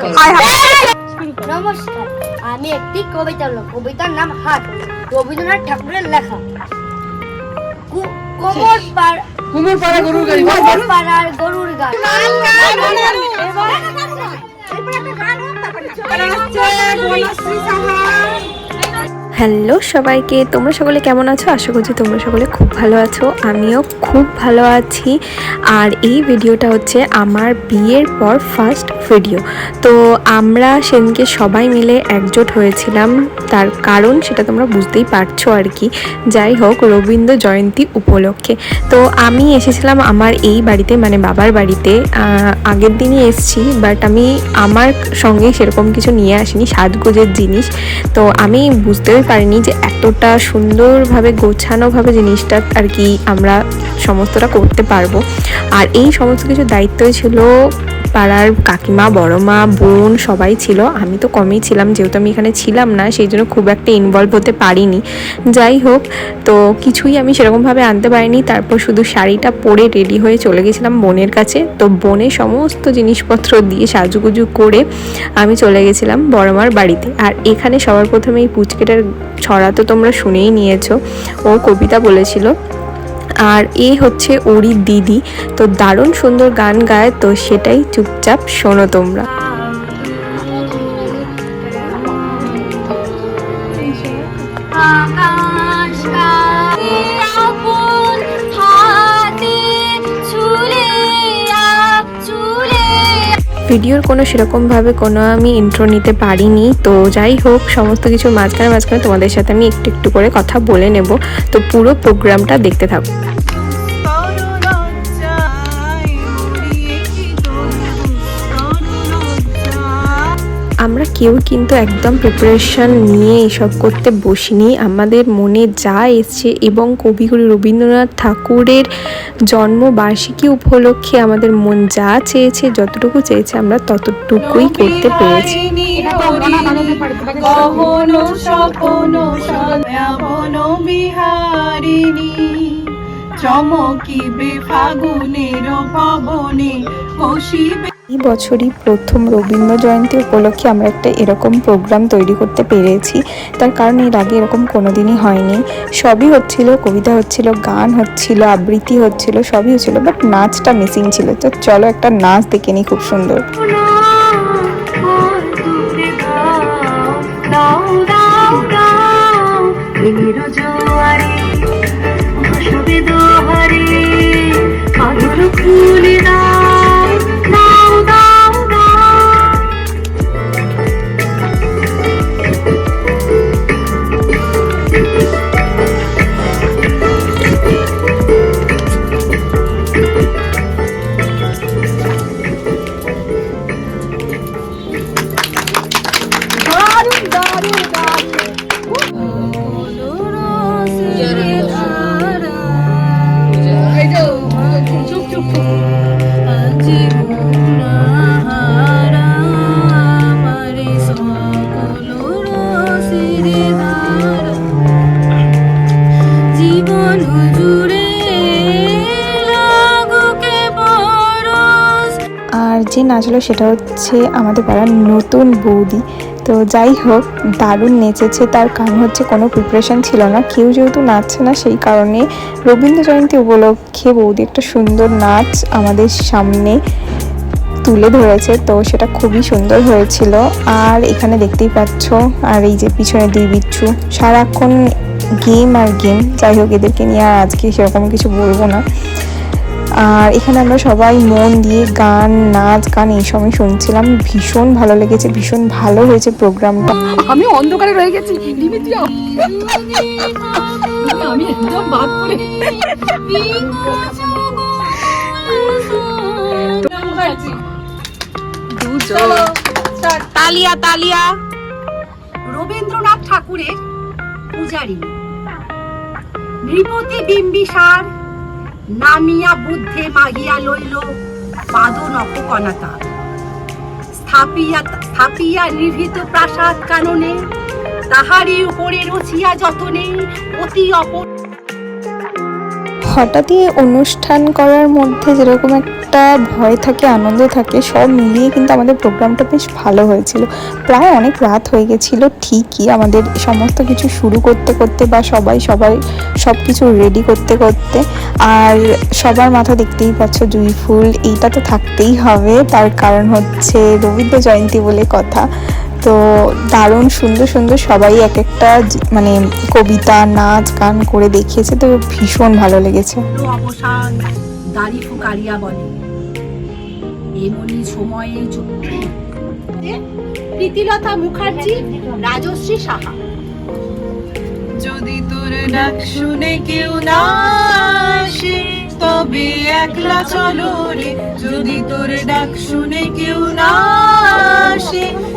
করো নমস্কার। আমি একটি কবিতা বললাম কবিতার নাম হাট রবীন্দ্রনাথ ঠাকুরের লেখা। কোমর পাড় কুমোর পাড়া গরুর গাড়ি। কোমর পাড়ার গরুর গান হ্যালো সবাইকে, তোমরা সকলে কেমন আছো? আশা করছি তোমরা সকলে খুব ভালো আছো, আমিও খুব ভালো আছি। আর এই ভিডিওটা হচ্ছে আমার বিয়ের পর ফার্স্ট ভিডিও তো আমরা সেদিনকে সবাই মিলে একজোট হয়েছিলাম, তার কারণ সেটা তোমরা বুঝতেই পারছ আর কি। যাই হোক, রবীন্দ্র জয়ন্তী উপলক্ষে। তো আমি এসেছিলাম আমার এই বাড়িতে মানে বাবার বাড়িতে আগের দিনই এসেছি বাট আমি আমার সঙ্গে সেরকম কিছু নিয়ে আসিনি, সাজগোজের জিনিস। তো আমি বুঝতেই পারিনি যে এতটা সুন্দরভাবে গোছানোভাবে জিনিসটা আর কি আমরা সমস্তটা করতে পারব। আর এই সমস্ত কিছু দায়িত্বই ছিল পাড়ার কাকিমা, বড় মা, বোন সবাই ছিল। আমি তো কমই ছিলাম, যেহেতু আমি এখানে ছিলাম না, সেই জন্য খুব একটা ইনভলভ হতে পারিনি। যাই হোক, তো কিছুই আমি সেরকমভাবে আনতে পারিনি। তারপর শুধু শাড়িটা পরে রেডি হয়ে চলে গেছিলাম বোনের কাছে। তো বোনের সমস্ত জিনিসপত্র দিয়ে সাজুগুজু করে আমি চলে গেছিলাম বড়মার বাড়িতে। আর এখানে সবার প্রথমে এই পুচকেটার ছড়া তো তোমরা শুনেই নিয়েছো। ও কবিতা বলেছিল আর এ হচ্ছে ওরি দিদি। তো দারুণ সুন্দর গান গায়, তো সেটাই চুপচাপ শোনো তোমরা। ভিডিওর কোনো সেরকমভাবে কোনো আমি ইন্ট্রো নিতে পারিনি। তো যাই হোক, সমস্ত কিছু মাঝখানে মাঝখানে তোমাদের সাথে আমি একটু একটু করে কথা বলে নেব। তো পুরো প্রোগ্রামটা দেখতে থাকো। কেউ কিন্তু একদম প্রিপারেশন নিয়ে এসব করতে বসিনি। আমাদের মনে যা এসছে এবং কবিগুরু রবীন্দ্রনাথ ঠাকুরের জন্মবার্ষিকী উপলক্ষে আমাদের মন যা চেয়েছে, যতটুকু চেয়েছে আমরা ততটুকুই করতে পেরেছি। চমকিবে ফাগুনের পবনে, বসিবে এই বছরই প্রথম রবীন্দ্র জয়ন্তী উপলক্ষে আমরা একটা এরকম প্রোগ্রাম তৈরি করতে পেরেছি। তার কারণ এর আগে এরকম কোনো দিনই হয়নি। সবই হচ্ছিল, কবিতা হচ্ছিল, গান হচ্ছিল, আবৃত্তি হচ্ছিল, সবই হচ্ছিল বাট নাচটা মিসিং ছিল। তো চলো একটা নাচ দেখে নিই খুব সুন্দর। নাচলো সেটা হচ্ছে আমাদের পাড়ার নতুন বৌদি। তো যাই হোক, দারুণ নেচেছে। তার কারণ হচ্ছে কোনো প্রিপারেশন ছিল না। কেউ যেহেতু নাচছে না, সেই কারণে রবীন্দ্র জয়ন্তী উপলক্ষে বৌদি একটা সুন্দর নাচ আমাদের সামনে তুলে ধরেছে। তো সেটা খুবই সুন্দর হয়েছিল। আর এখানে দেখতেই পাচ্ছ, আর এই যে পিছনে দুই বিচ্ছু। সারাক্ষণ গেম আর গেম। যাই হোক, এদেরকে নিয়ে আর আজকে সেরকম কিছু বলব না। আর এখানে আমরা সবাই মন দিয়ে গান নাচ গান এই সময় শুনছিলাম। ভীষণ ভালো লেগেছে ভীষণ ভালো হয়েছে প্রোগ্রামটা। আমি অন্ধকারে রয়ে গেছি আমি একদম বাদ করে তালিয়া তালিয়া। রবীন্দ্রনাথ ঠাকুরের পূজারী। নৃপতি বিম্বিসার নামিয়া বুদ্ধে মাগিয়া লইল পাদ নককনাতা স্থাপিয়া স্থাপিয়া নিভৃত প্রাসাদ কাননে, তাহারই উপরে রচিয়া যতনে অতি অপর হঠাৎই অনুষ্ঠান করার মধ্যে যেরকম একটা ভয় থাকে, আনন্দ থাকে, সব মিলিয়ে কিন্তু আমাদের প্রোগ্রামটা বেশ ভালো হয়েছিল। প্রায় অনেক রাত হয়ে গেছিল ঠিকই। আমাদের সমস্ত কিছু শুরু করতে করতে বা সবাই সবাই সব কিছু রেডি করতে করতে, আর সবার মাথা দেখতেই পাচ্ছ জুই ফুল। এইটা তো থাকতেই হবে। তার কারণ হচ্ছে রবীন্দ্র জয়ন্তী বলে কথা। তো দারুণ সুন্দর সুন্দর সবাই এক একটা মানে কবিতা নাচ গান করে দেখিয়েছে তো ভীষণ ভালো লেগেছে। অবসান দাড়ি ফুকারিয়া বলে। এমনি সময়ে প্রীতিলতা মুখার্জি রাজশ্রী সাহা। যদি তোর ডাক শুনে কেউ না আসে তবে একলা চলো রে। যদি তোর ডাক শুনে কেউ না আসে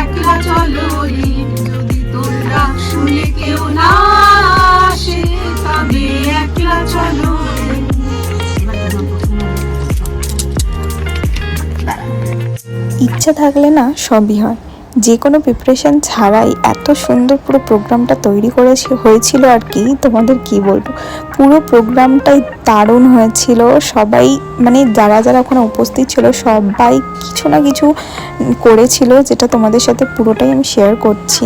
একলা যদি তোমরা শুনে কেউ না আসে, তবে একলা চলো ইচ্ছা থাকলে না সবই হয়। যে কোনো প্রিপারেশান ছাড়াই এত সুন্দর পুরো প্রোগ্রামটা তৈরি করেছে, হয়েছিল আর কি, তোমাদের কি বলব? পুরো প্রোগ্রামটাই দারুণ হয়েছিল। সবাই মানে যারা যারা ওখানে উপস্থিত ছিল, সবাই কিছু না কিছু করেছিল, যেটা তোমাদের সাথে পুরোটাই আমি শেয়ার করছি।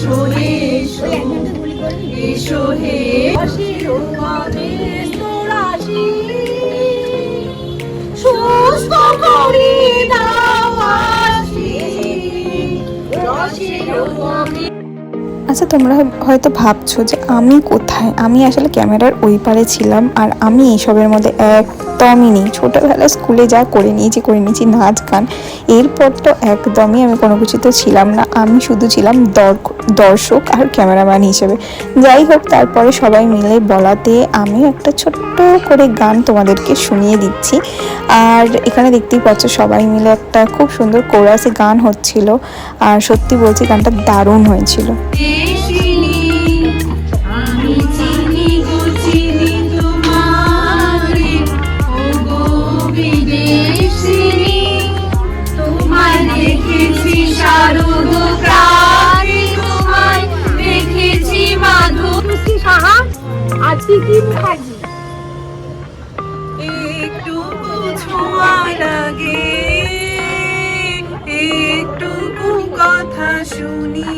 এসো এসো এসো হে। সুস্থ করি দাও আসি। আচ্ছা তোমরা হয়তো ভাবছ যে আমি কোথায়? আমি আসলে ক্যামেরার ওই পারে ছিলাম আর আমি এইসবের মধ্যে একদমই নেই। ছোটোবেলা স্কুলে যা করে নিয়েছি করে নিয়েছি নাচ, গান, এরপর তো একদমই আমি কোনো কিছু তো ছিলাম না। আমি শুধু ছিলাম দর- দর্শক আর ক্যামেরাম্যান হিসেবে। যাই হোক, তারপরে সবাই মিলে বলাতে আমি একটা ছোট্ট করে গান তোমাদেরকে শুনিয়ে দিচ্ছি। আর এখানে দেখতেই পাচ্ছ সবাই মিলে একটা খুব সুন্দর কোরাসে গান হচ্ছিল। আর সত্যি বলছি, গানটা দারুণ হয়েছিল। আর প্রীতি মুখার্জি একটু ছোঁয়া লাগে একটুকু কথা শুনি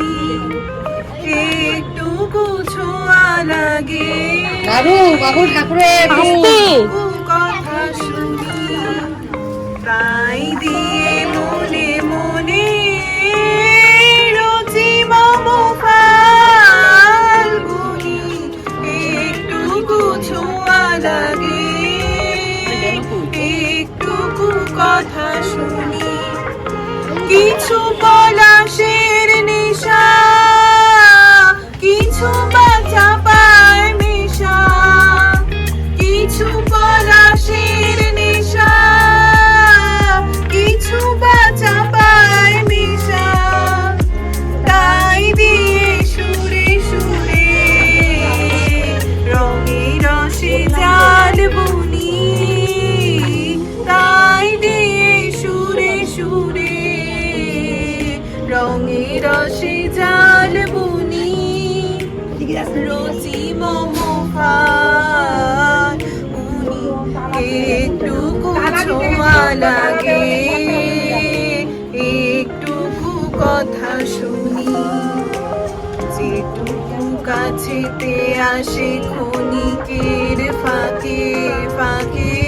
একটুকু ছোঁয়া লাগে। বাবু বাবু ঠাকুরের কথা শুনি তাই দিয়ে লাগে। একটুকু কথা শুনি। যেটুকু কাছেতে আসে ক্ষণিকের ফাঁকে ফাঁকে।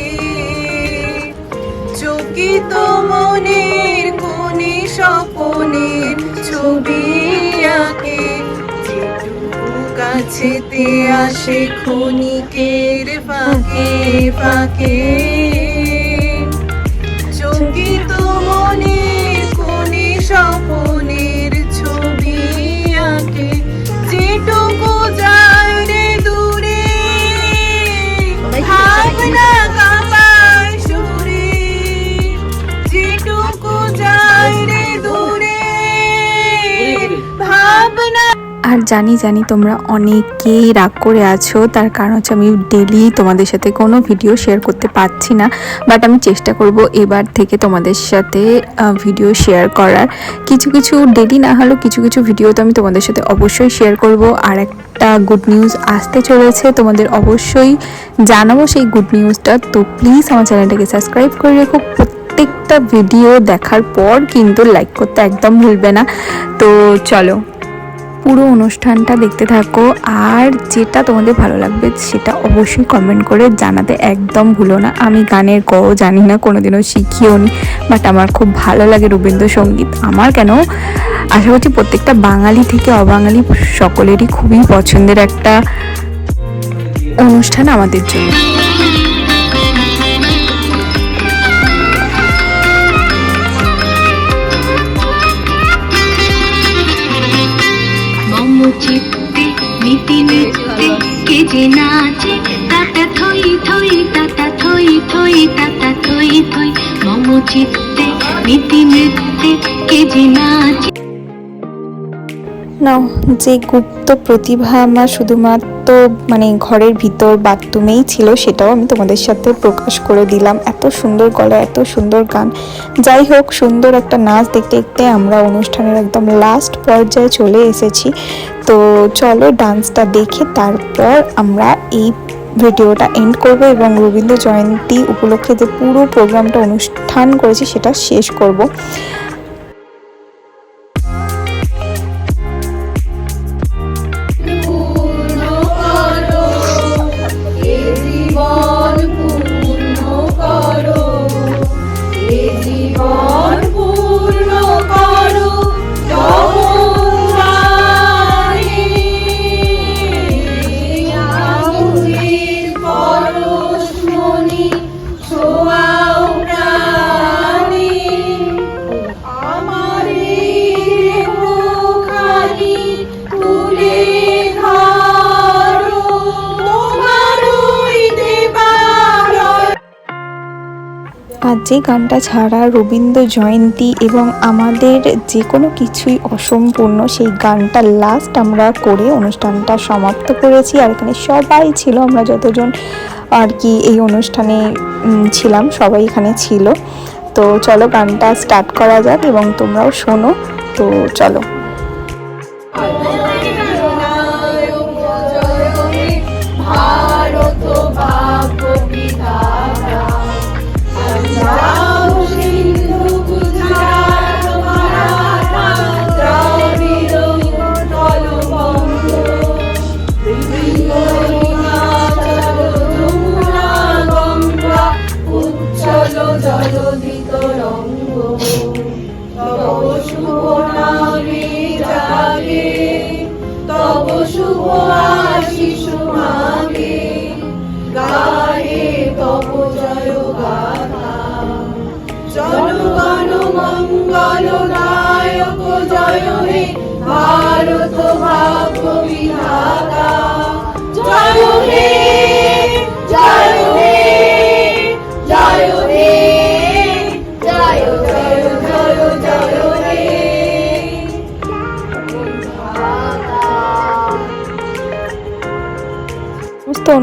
চকিত মনের কোণে স্বপনের ছবি আঁকে। যেটুকু কাছেতে আসে ক্ষণিকের ফাঁকে ফাঁকে। আর জানি জানি তোমরা অনেকেই রাগ করে আছো। তার কারণ হচ্ছে আমি ডেলি তোমাদের সাথে কোনো ভিডিও শেয়ার করতে পারছি না। বাট আমি চেষ্টা করব এবার থেকে তোমাদের সাথে ভিডিও শেয়ার করার। কিছু কিছু ডেলি না হলেও কিছু কিছু ভিডিও তো আমি তোমাদের সাথে অবশ্যই শেয়ার করব। আর একটা গুড নিউজ আসতে চলেছে, তোমাদের অবশ্যই জানাব সেই গুড নিউজটা তো প্লিজ আমার চ্যানেলটাকে সাবস্ক্রাইব করে রেখো। প্রত্যেকটা ভিডিও দেখার পর কিন্তু লাইক করতে একদম ভুলবে না। তো চলো। পুরো অনুষ্ঠানটা দেখতে থাকো। আর যেটা তোমাদের ভালো লাগবে সেটা অবশ্যই কমেন্ট করে জানাতে একদম ভুলো না। আমি গানের ক জানি না, কোনোদিনও শিখিও নি বাট আমার খুব ভালো লাগে রবীন্দ্রসঙ্গীত। আমার কেন? আশা করছি প্রত্যেকটা বাঙালি থেকে অবাঙালি সকলেরই খুবই পছন্দের একটা অনুষ্ঠান আমাদের জন্য। চিত্তে নীতি কে যে নাচে, তাতা থই থই, তাতা থই থই, তাতা থই থই। মম চিত্তে নীতি কে যে নাচে। যে গুপ্ত প্রতিভা আমার শুধুমাত্র মানে ঘরের ভিতর বাথরুমেই ছিল, সেটাও আমি তোমাদের সাথে প্রকাশ করে দিলাম। এত সুন্দর গলা, এত সুন্দর গান। যাই হোক, সুন্দর একটা নাচ দেখতে দেখতে আমরা অনুষ্ঠানের একদম লাস্ট পর্যায়ে চলে এসেছি। তো চলো ডান্সটা দেখে তারপর আমরা এই ভিডিওটা এন্ড করব এবং রবীন্দ্র জয়ন্তী উপলক্ষে যে পুরো প্রোগ্রামটা অনুষ্ঠান করেছি সেটা শেষ করব। যে গানটা ছাড়া রবীন্দ্র জয়ন্তী এবং আমাদের যে কোনো কিছুই অসম্পূর্ণ, সেই গানটা লাস্ট আমরা করে অনুষ্ঠানটা সমাপ্ত করেছি। আর এখানে সবাই ছিল, আমরা যতজন আর কি এই অনুষ্ঠানে ছিলাম, সবাই এখানে ছিল। তো চলো গানটা স্টার্ট করা যাক এবং তোমরাও শোনো। তো চলো।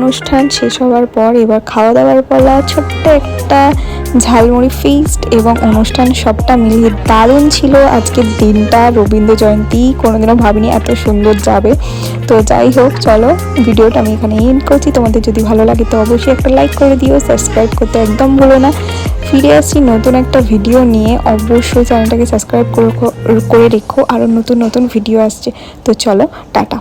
অনুষ্ঠান শেষ হওয়ার পর এবার খাওয়া দাওয়ার পালা ছোট্ট একটা ঝালমুড়ি ফিস্ট এবং অনুষ্ঠান সবটা মিলিয়ে দারুণ ছিল। আজকের দিনটা রবীন্দ্র জয়ন্তী, কোনোদিনও ভাবিনি এত সুন্দর যাবে। তো যাই হোক, চলো ভিডিওটা আমি এখানে এন্ড করছি। তোমাদের যদি ভালো লাগে তো অবশ্যই একটা লাইক করে দিও সাবস্ক্রাইব করতে একদম ভুলো না। ফিরে আসছি নতুন একটা ভিডিও নিয়ে। অবশ্যই চ্যানেলটাকে সাবস্ক্রাইব করে রেখো আরও নতুন নতুন ভিডিও আসছে। তো চলো, টাটা।